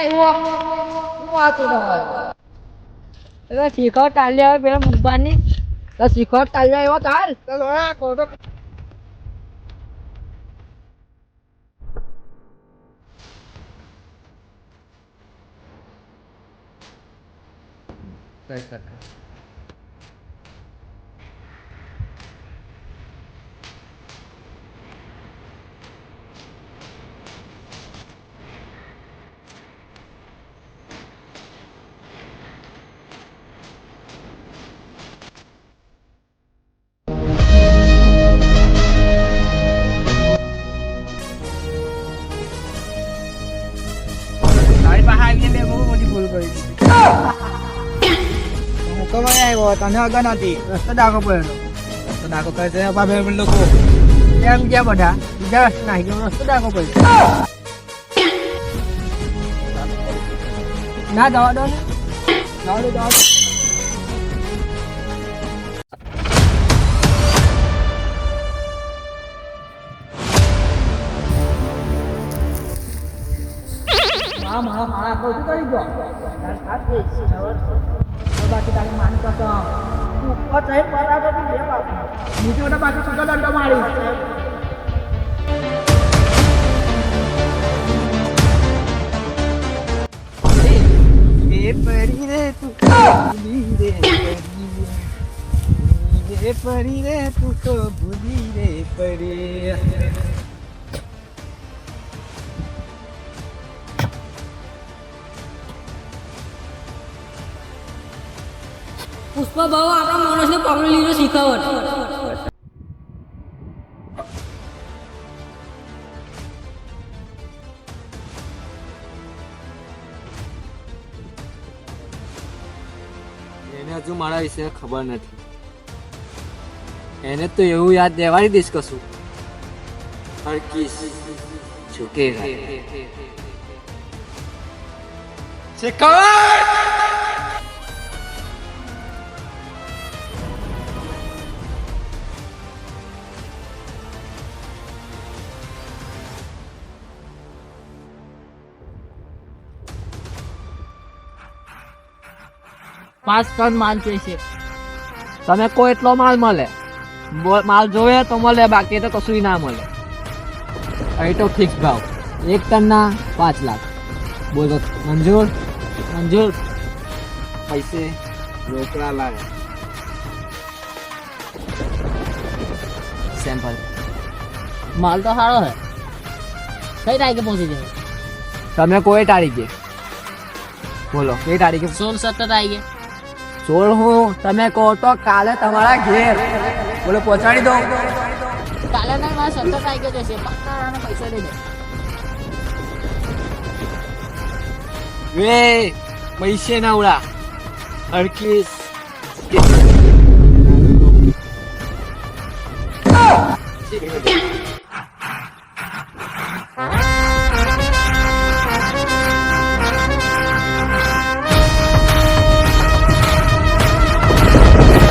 આવ્યો શું વાત છે તમારે એટલે શીખો ટાલ્યા આવે પેલા મુંબાની તો શીખો ટાલ્યા આવ્યો તાર ચાલો આ ખોટો કઈ કર તારી હું કમાઈ આવ્યો તને અગર નથી. રસ્તો ડાકો પડ્યો તો નાખો કરે છે બાબે અમે લોકો. એમ ગયા બધા, બીજા રસ્તે નાખી ગયો રસ્તો ડાકો પડ્યો ના દવા દો ને. દવા દો દવા હા મારા મારા કહું છું કરી દો. બાકી તારી માન તો નીચે બાકી છૂટો દંડો મારી એ રે તું ભૂલી રે રે. પરી રે તું તો ભૂલી રે પરી પુષ્પા ભાવ આપણા માણસને પકડી લીધો શીખવટ એને હજુ મારા વિશે ખબર નથી. એને તો એવું યાદ દેવાડી દઈશ કશું. હરકીસ ઝુકેગા પાંચ ટન માલ જોઈશે. તમે કોઈ એટલો માલ મળે. માલ જોવે તો મળે બાકી તો કશું ના મળે. અહીં તો ફિક્સ ભાવ. એક ટનના પાંચ લાખ. બોલો મંજૂર? મંજૂર? પૈસે રોકડા લાગે સેમ્પલ માલ તો સારો હે કઈ તારીખે પહોંચી જાય તમે કોઈ તારીખે? બોલો કઈ તારીખે? સોળ સત્તર તારીખે. સોળ હું તમે કહો તો કાલે તમારા ઘેર. બોલો પહોંચાડી દઉં કાલે નહીં મારે સત્તર ગયો જશે પૈસા દઈ દે વે પૈસે ના ઉડા. હરકીસ